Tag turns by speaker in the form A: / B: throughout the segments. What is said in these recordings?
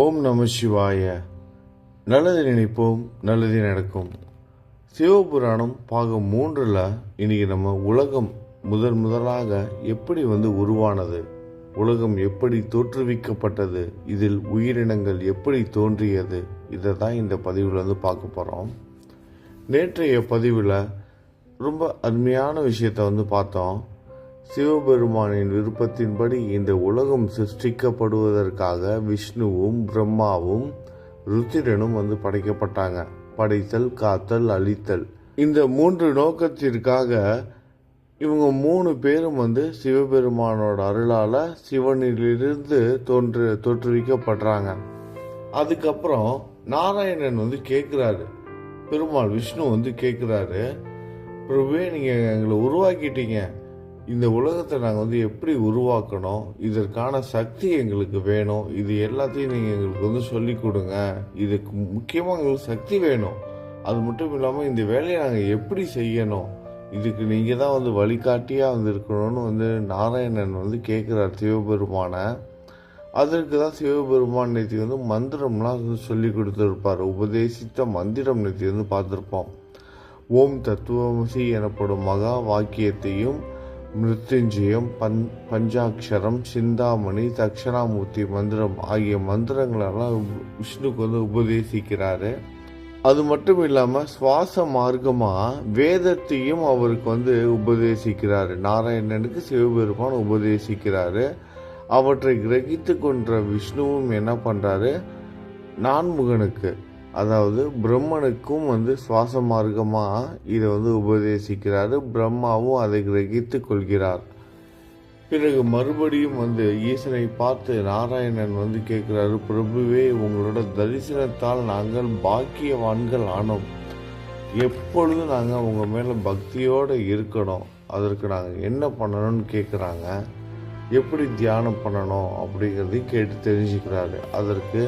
A: ஓம் நம சிவாய. நல்லது நினைப்போம் நல்லது நடக்கும். சிவபுராணம் பாகம் மூன்றில் இன்னைக்கு நம்ம உலகம் முதன் முதலாக எப்படி வந்து உருவானது உலகம் எப்படி தோற்றுவிக்கப்பட்டது இதில் உயிரினங்கள் எப்படி தோன்றியது இதை தான் இந்த பதிவில் வந்து பார்க்க போகிறோம் நேற்றைய பதிவில் ரொம்ப அருமையான விஷயத்தை வந்து பார்த்தோம். சிவபெருமானின் விருப்பத்தின்படி இந்த உலகம் சிருஷ்டிக்கப்படுவதற்காக விஷ்ணுவும் பிரம்மாவும் ருத்திரனும் வந்து படைக்கப்பட்டாங்க. படைத்தல் காத்தல் அழித்தல். இந்த மூன்று நோக்கத்திற்காக இவங்க மூணு பேரும் வந்து சிவபெருமானோட அருளால சிவனிலிருந்து தோன்று தோற்றுவிக்கப்படுறாங்க. அதுக்கப்புறம் நாராயணன் வந்து கேட்குறாரு பெருமாள் விஷ்ணு வந்து கேட்குறாரு பிரபு நீங்கள் எங்களை உருவாக்கிட்டீங்க. இந்த உலகத்தை நாங்கள் வந்து எப்படி உருவாக்கணும்? இதற்கான சக்தி எங்களுக்கு வேணும். இது எல்லாத்தையும் நீங்கள் எங்களுக்கு வந்து சொல்லி கொடுங்க. இதுக்கு முக்கியமாக எங்களுக்கு சக்தி வேணும். அது மட்டும் இல்லாமல் இந்த வேலையை நாங்கள் எப்படி செய்யணும்? இதுக்கு நீங்கள் தான் வந்து வழிகாட்டியாக வந்து இருக்கணும்னு வந்து நாராயணன் வந்து கேட்குறார் சிவபெருமானை. அதற்கு தான் சிவபெருமான் நேற்று வந்து மந்திரம்லாம் வந்து சொல்லி கொடுத்துருப்பார். உபதேசித்த மந்திரம் நேற்று வந்து பார்த்துருப்போம். ஓம் தத்துவமசி எனப்படும் மகா வாக்கியத்தையும் மிருத்யுஞ்சயம் பன் பஞ்சாட்சரம் சிந்தாமணி தக்ஷணாமூர்த்தி மந்திரம் ஆகிய மந்திரங்களெல்லாம் விஷ்ணுக்கு வந்து உபதேசிக்கிறாரு. அது மட்டும் இல்லாமல் சுவாச மார்க்கமாக வேதத்தையும் அவருக்கு வந்து உபதேசிக்கிறாரு. நாராயணனுக்கு சிவபெருமான் உபதேசிக்கிறாரு. அவற்றை கிரகித்து கொன்ற விஷ்ணுவும் என்ன பண்ணுறாரு நான்முகனுக்கு. அதாவது பிரம்மனுக்கும் வந்து சுவாச மார்க்கமாக இதை வந்து உபதேசிக்கிறாரு. பிரம்மாவும் அதை கிரகித்து கொள்கிறார். பிறகு மறுபடியும் வந்து ஈசனை பார்த்து நாராயணன் வந்து கேட்குறாரு பிரபுவே உங்களோட தரிசனத்தால் நாங்கள் பாக்கியவான்கள் ஆனோம். எப்பொழுதும் நாங்கள் உங்கள் மேலே பக்தியோடு இருக்கணும் அதற்கு நாங்கள் என்ன பண்ணணும்னு கேட்குறாங்க. எப்படி தியானம் பண்ணணும் அப்படிங்கிறதையும் கேட்டு தெரிஞ்சுக்கிறாரு. அதற்கு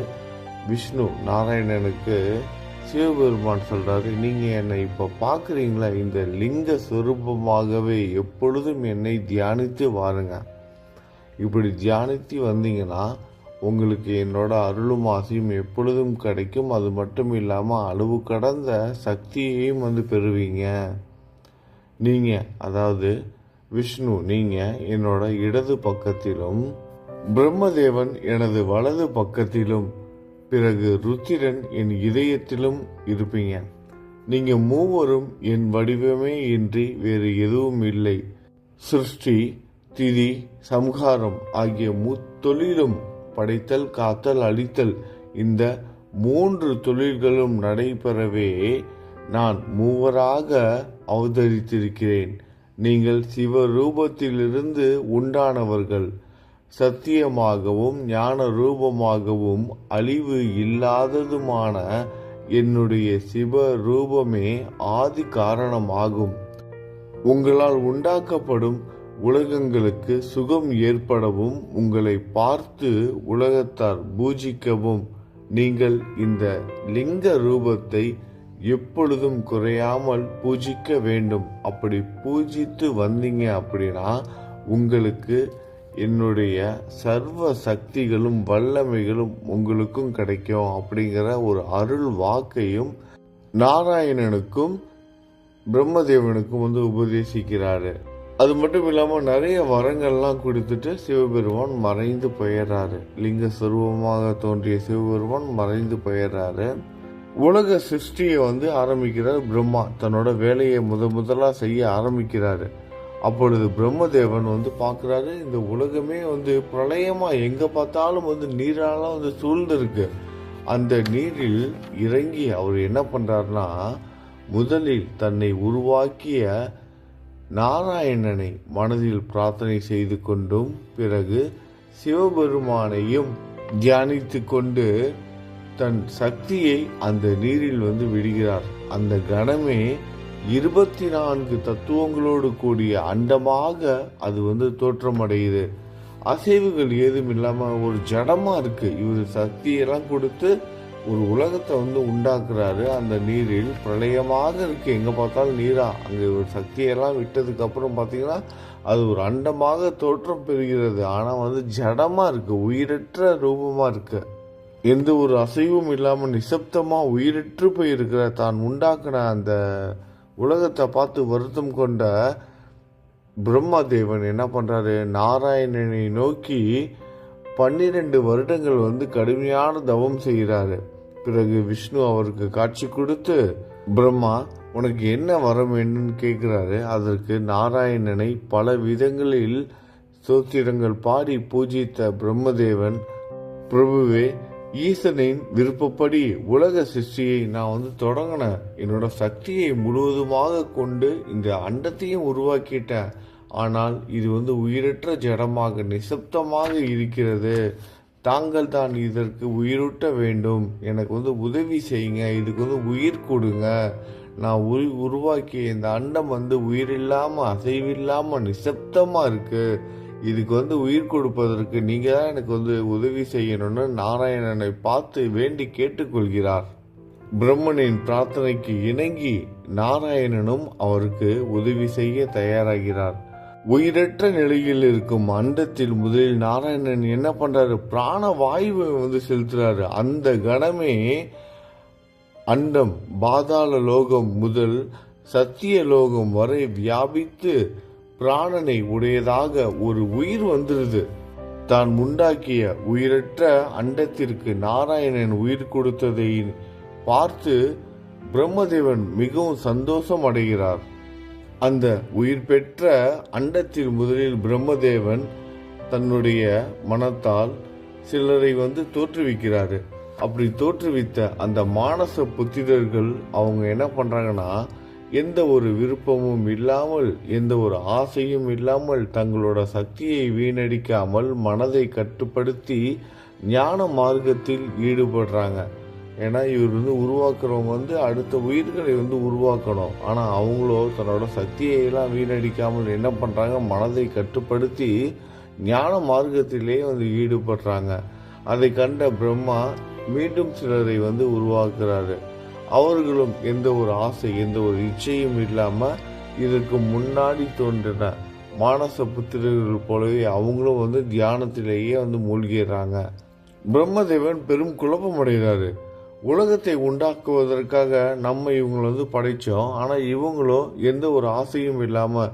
A: விஷ்ணு நாராயணனுக்கு சிவபெருமான் சொல்றாரு நீங்க என்னை இப்ப பாக்குறீங்களா? இந்த லிங்க சுரூபமாகவே எப்பொழுதும் என்னை தியானித்து வாருங்க. இப்படி தியானித்து வந்தீங்கன்னா உங்களுக்கு என்னோட அருளும் ஆசையும் எப்பொழுதும் கிடைக்கும். அது மட்டும் இல்லாமல் அளவு கடந்த சக்தியையும் வந்து பெறுவீங்க. நீங்கள் அதாவது விஷ்ணு நீங்கள் என்னோட இடது பக்கத்திலும் பிரம்மதேவன் எனது வலது பக்கத்திலும் பிறகு ருத்திரன் என் இதயத்திலும் இருப்பீங்க. நீங்க மூவரும் என் வடிவமே இன்றி வேறு எதுவும் இல்லை. சிருஷ்டி திதி சம்ஹாரம் ஆகிய முத்தொழிலும் படைத்தல் காத்தல் அழித்தல் இந்த மூன்று தொழில்களும் நடைபெறவே நான் மூவராக அவதரித்திருக்கிறேன். நீங்கள் சிவரூபத்திலிருந்து உண்டானவர்கள். சத்தியமாகவும் ஞான ரூபமாகவும் அழிவு இல்லாததுமான என்னுடைய சிவ ரூபமே ஆதி காரணமாகும். உங்களால் உண்டாக்கப்படும் உலகங்களுக்கு சுகம் ஏற்படவும் உங்களை பார்த்து உலகத்தார் பூஜிக்கவும். நீங்கள் இந்த லிங்க ரூபத்தை எப்பொழுதும் குறையாமல் பூஜிக்க வேண்டும். அப்படி பூஜித்து வந்தீங்க அப்படின்னா உங்களுக்கு என்னுடைய சர்வ சக்திகளும் வல்லமைகளும் உங்களுக்கும் கிடைக்கும் அப்படிங்கிற ஒரு அருள் வாக்கையும் நாராயணனுக்கும் பிரம்மதேவனுக்கும் வந்து உபதேசிக்கிறாரு. அது மட்டும் இல்லாமல் நிறைய வரங்கள்லாம் கொடுத்துட்டு சிவபெருமான் மறைந்து போயிடுறாரு லிங்க சுரூபமாக தோன்றிய சிவபெருமான் மறைந்து போயிடுறாரு உலக சிருஷ்டியை வந்து ஆரம்பிக்கிறார் பிரம்மா. தன்னோட வேலையை முத முதலாக செய்ய ஆரம்பிக்கிறாரு. அப்பொழுது பிரம்மதேவன் வந்து பார்க்குறாரு இந்த உலகமே வந்து பிரளயமாக எங்கே பார்த்தாலும் வந்து நீரால் வந்து சூழ்ந்திருக்கு. அந்த நீரில் இறங்கி அவர் என்ன பண்ணுறாருனா முதலில் தன்னை உருவாக்கிய நாராயணனை மனதில் பிரார்த்தனை செய்து கொண்டும் பிறகு சிவபெருமானையும் தியானித்து கொண்டு தன் சக்தியை அந்த நீரில் வந்து விடுகிறார். அந்த கணமே இருபத்தி நான்கு தத்துவங்களோடு கூடிய அண்டமாக அது வந்து தோற்றமடையுது. அசைவுகள் ஏதும் இல்லாமல் ஒரு ஜடமா இருக்கு. இவர் சக்தியெல்லாம் கொடுத்து ஒரு உலகத்தை வந்து உண்டாக்குறாரு. அந்த நீரில் பிரளயமாக இருக்கு. எங்க பார்த்தாலும் நீரா. அங்க ஒரு சக்தியெல்லாம் விட்டதுக்கு அப்புறம் பார்த்தீங்கன்னா அது ஒரு அண்டமாக தோற்றம் பெறுகிறது. ஆனா வந்து ஜடமா இருக்கு. உயிரற்ற ரூபமா இருக்கு. எந்த ஒரு அசைவும் இல்லாமல் நிசப்தமாக உயிரற்று போயிருக்கிற தான் உண்டாக்குன அந்த உலகத்தை பார்த்து வருத்தம் கொண்ட பிரம்மா தேவன் என்ன பண்ணுறாரு நாராயணனை நோக்கி பன்னிரெண்டு வருடங்கள் வந்து கடுமையான தவம் செய்கிறாரு. பிறகு விஷ்ணு அவருக்கு காட்சி கொடுத்து பிரம்மா உனக்கு என்ன வர வேண்டும்னு கேட்குறாரு. அதற்கு நாராயணனை பல விதங்களில் சோத்திரங்கள் பாடி பூஜித்த பிரம்மதேவன் பிரபுவே ஈசனின் விருப்பப்படி உலக சிருஷ்டியை நான் வந்து தொடங்கினேன் என்னோட சக்தியை முழுவதுமாக கொண்டு இந்த அண்டத்தையும் உருவாக்கிட்டேன். ஆனால் இது வந்து உயிரற்ற ஜடமாக நிசப்தமாக இருக்கிறது. தாங்கள் தான் இதற்கு உயிரூட்ட வேண்டும். எனக்கு வந்து உதவி செய்யுங்க. இதுக்கு வந்து உயிர் கொடுங்க. நான் உரு உருவாக்கிய இந்த அண்டம் வந்து உயிரில்லாமல் அசைவில்லாமல் நிசப்தமாக இருக்குது இதுக்கு வந்து உயிர் கொடுப்பதற்கு நீங்கள் தான் எனக்கு வந்து உதவி செய்யணும்னு நாராயணனை பார்த்து வேண்டி கேட்டுக்கொள்கிறார். பிரம்மனின் பிரார்த்தனைக்கு இணங்கி நாராயணனும் அவருக்கு உதவி செய்ய தயாராகிறார். உயிரற்ற நிலையில் இருக்கும் அண்டத்தில் முதலில் நாராயணன் என்ன பண்றாரு? பிராண வாயுவை வந்து செலுத்துறாரு. அந்த கணமே அண்டம் பாதாள லோகம் முதல் சத்திய லோகம் வரை வியாபித்து பிராணனை உடையதாக ஒரு உயிர் வந்துருது. தான் உண்டாக்கிய உயிரற்ற அண்டத்திற்கு நாராயணன் உயிர் கொடுத்ததை பார்த்து பிரம்மதேவன் மிகவும் சந்தோஷம் அடைகிறார். அந்த உயிர் பெற்ற அண்டத்தில் முதலில் பிரம்மதேவன் தன்னுடைய மனத்தால் சிலரை வந்து தோற்றுவிக்கிறாரு. அப்படி தோற்றுவித்த அந்த மானச புத்திரர்கள் அவங்க என்ன பண்றாங்கன்னா எந்த ஒரு விருப்பமும் இல்லாமல் எந்த ஒரு ஆசையும் இல்லாமல் தங்களோட சக்தியை வீணடிக்காமல் மனதை கட்டுப்படுத்தி ஞான மார்க்கத்தில் ஈடுபடுறாங்க. ஏன்னா இவர் வந்து உருவாக்குறவங்க வந்து அடுத்த உயிர்களை வந்து உருவாக்கணும். ஆனால் அவங்களோ தன்னோட சக்தியை எல்லாம் வீணடிக்காமல் என்ன பண்ணுறாங்க மனதை கட்டுப்படுத்தி ஞான மார்க்கத்திலே வந்து ஈடுபடுறாங்க. அதை கண்ட பிரம்மா மீண்டும் சிலரை வந்து உருவாக்குறாரு. அவர்களும் எந்த ஒரு ஆசை எந்த ஒரு இச்சையும் இல்லாமல் இதற்கு முன்னாடி தோன்றின மானச புத்திரர்கள் போலவே அவங்களும் வந்து தியானத்திலேயே வந்து மூழ்கிடுறாங்க. பிரம்மதேவன் பெரும் குழப்பம் அடைகிறாரு உலகத்தை உண்டாக்குவதற்காக நம்ம இவங்களை வந்து படைச்சோம். ஆனால் இவங்களும் எந்த ஒரு ஆசையும் இல்லாமல்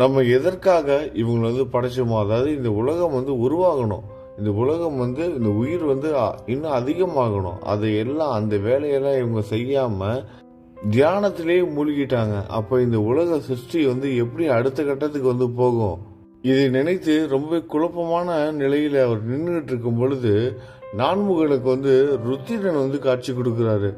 A: நம்ம எதற்காக இவங்களை வந்து படைச்சோமோ அதாவது இந்த உலகம் வந்து உருவாகணும். இந்த உலகம் வந்து இந்த உயிர் வந்து இன்னும் அதிகமாகணும். அதை எல்லாம் அந்த வேலையெல்லாம் இவங்க செய்யாமல் தியானத்திலேயே மூழ்கிட்டாங்க. அப்போ இந்த உலக சிருஷ்டி வந்து எப்படி அடுத்த கட்டத்துக்கு வந்து போகும்? இதை நினைத்து ரொம்ப குழப்பமான நிலையில் அவர் நின்றுட்டு இருக்கும் பொழுது நான்முகனுக்கு வந்து ருத்திரன் வந்து காட்சி கொடுக்குறாரு.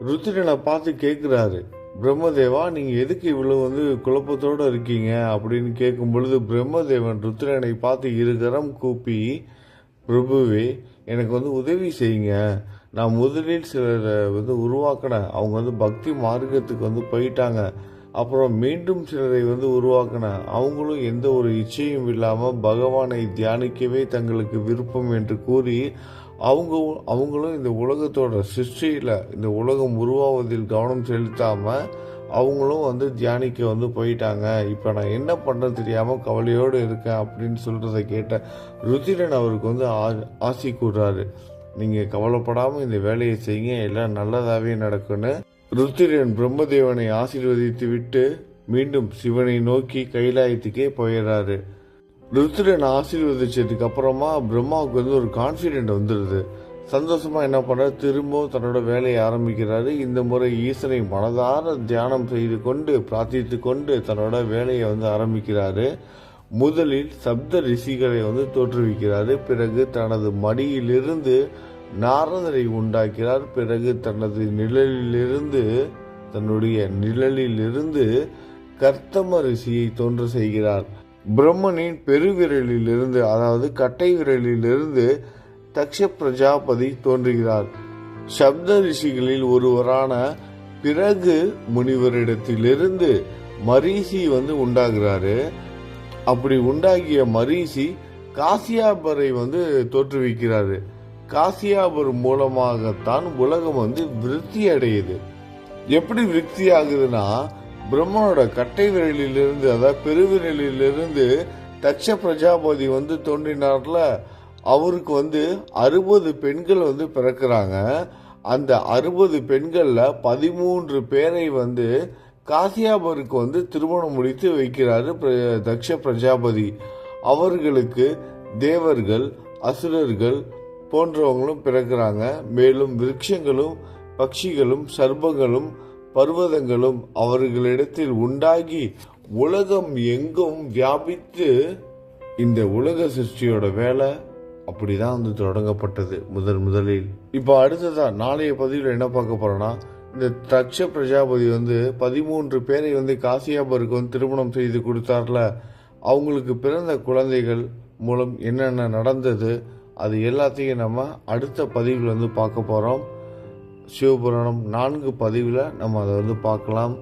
A: ருத்திரனை பார்த்து கேட்குறாரு. பிரம்மதேவா நீங்கள் எதுக்கு இவ்வளோ வந்து குழப்பத்தோடு இருக்கீங்க? அப்படின்னு கேட்கும் பொழுது பிரம்மதேவன் ருத்ரனை பார்த்து இருகரம் கூப்பி பிரபுவே எனக்கு வந்து உதவி செய்யுங்க. நான் முதலில் சிலரை வந்து உருவாக்கினேன் அவங்க வந்து பக்தி மார்க்கத்துக்கு வந்து போயிட்டாங்க. அப்புறம் மீண்டும் சிலரை வந்து உருவாக்கினேன் அவங்களும் எந்த ஒரு இச்சையும் இல்லாமல் பகவானை தியானிக்கவே தங்களுக்கு விருப்பம் என்று கூறி அவங்க அவங்களும் இந்த உலகத்தோட சிருஷ்டியில் இந்த உலகம் உருவாவதில் கவனம் செலுத்தாமல் அவங்களும் வந்து தியானிக்க வந்து போயிட்டாங்க. இப்போ நான் என்ன பண்ணுறது தெரியாமல் கவலையோடு இருக்கேன் அப்படின்னு சொல்கிறத கேட்ட ருத்திரன் அவருக்கு வந்து ஆ- ஆசி கூறுறாரு. நீங்கள் கவலைப்படாமல் இந்த வேலையை செய்யுங்க. எல்லாம் நல்லதாகவே நடக்கும்னு. ருத்திரன் பிரம்மதேவனை ஆசீர்வதித்து விட்டு மீண்டும் சிவனை நோக்கி கைலாயத்துக்கே போயிடுறாரு. ருத்திரன் ஆசீர்வதிச்சதுக்கு அப்புறமா பிரம்மாவுக்கு வந்து ஒரு கான்ஃபிடென்ட் வந்துடுது சந்தோஷமா என்ன பண்றாரு? திரும்பவும் தன்னோட வேலையை ஆரம்பிக்கிறாரு. இந்த முறை ஈசனை மனதார தியானம் செய்து கொண்டு பிரார்த்தித்து கொண்டு தன்னோட வேலையை வந்து ஆரம்பிக்கிறாரு. முதலில் சப்த ரிஷிகளை வந்து தோற்றுவிக்கிறாரு. பிறகு தனது மடியிலிருந்து நாரதரை உண்டாக்கிறார். பிறகு தனது நிழலிலிருந்து தன்னுடைய நிழலிலிருந்து கர்த்தம ரிஷியை தோன்று செய்கிறார். பிரம்மனின் பெருவிரலிலிருந்து அதாவது கட்டை விரலிலிருந்து தக்ஷ பிரஜாபதி தோன்றுகிறார். சப்த ரிஷிகளில் ஒருவரான பிறகு முனிவரிடத்திலிருந்து மரீசி வந்து உண்டாகிறாரு. அப்படி உண்டாகிய மரீசி காசியாபரை வந்து தோற்றுவிக்கிறாரு. காசியாபர் மூலமாகத்தான் உலகம் வந்து விருத்தி அடையுது எப்படி விருத்தி ஆகுதுன்னா பிரம்மனோட கட்டை விரலிலிருந்து அதாவது பெருவிரலிலிருந்து தட்ச பிரஜாபதி வந்து தோன்றினார்ல அவருக்கு வந்து அறுபது பெண்கள் வந்து பிறக்கிறாங்க. அந்த அறுபது பெண்களில் பதிமூன்று பேரை வந்து காசியாபருக்கு வந்து திருமணம் முடித்து வைக்கிறாரு பிர- தக்ஷ பிரஜாபதி. அவர்களுக்கு தேவர்கள் அசுரர்கள் போன்றவங்களும் பிறக்கிறாங்க. மேலும் விருட்சங்களும் பட்சிகளும் சர்ப்பங்களும் பர்வதங்களும் அவர்களிடத்தில் உண்டாகி உலகம் எங்கும் வியாபித்து இந்த உலக சிருஷ்டியோட வேலை அப்படிதான் வந்து தொடங்கப்பட்டது முதன் முதலில். இப்போ அடுத்ததா நாளைய பதிவில் என்ன பார்க்க போறோம்னா இந்த தட்ச பிரஜாபதி வந்து பதிமூன்று பேரை வந்து காசியாபருக்கு வந்து திருமணம் செய்து கொடுத்தார்ல. அவங்களுக்கு பிறந்த குழந்தைகள் மூலம் என்னென்ன நடந்தது அது எல்லாத்தையும் நம்ம அடுத்த பதிவில் வந்து பார்க்க போகிறோம் சிவபுராணம் நான்கு பதிவில் நம்ம அதை வந்து பார்க்கலாம்.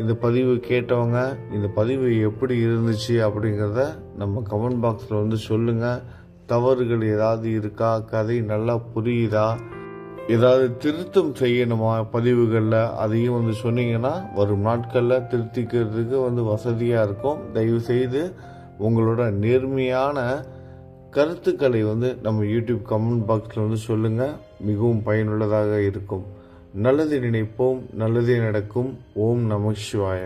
A: இந்த பதிவு கேட்டவங்க இந்த பதிவு எப்படி இருந்துச்சு அப்படிங்கிறத நம்ம கமெண்ட் பாக்ஸில் வந்து சொல்லுங்கள் தவறுகள் ஏதாவது இருக்கா? கதை நல்லா புரியுதா? ஏதாவது திருத்தம் செய்யணுமா? பதிவுகளில் அதையும் வந்து சொன்னீங்கன்னா வரும் நாட்களில் திருத்திக்கிறதுக்கு வந்து வசதியாக இருக்கும். தயவு செய்து உங்களோட நேர்மையான கருத்துக்களை வந்து நம்ம யூடியூப் கமெண்ட் பாக்ஸில் வந்து சொல்லுங்கள் மிகவும் பயனுள்ளதாக இருக்கும். நல்லது நினைப்போம். நல்லதே நடக்கும். ஓம் நம சிவாய.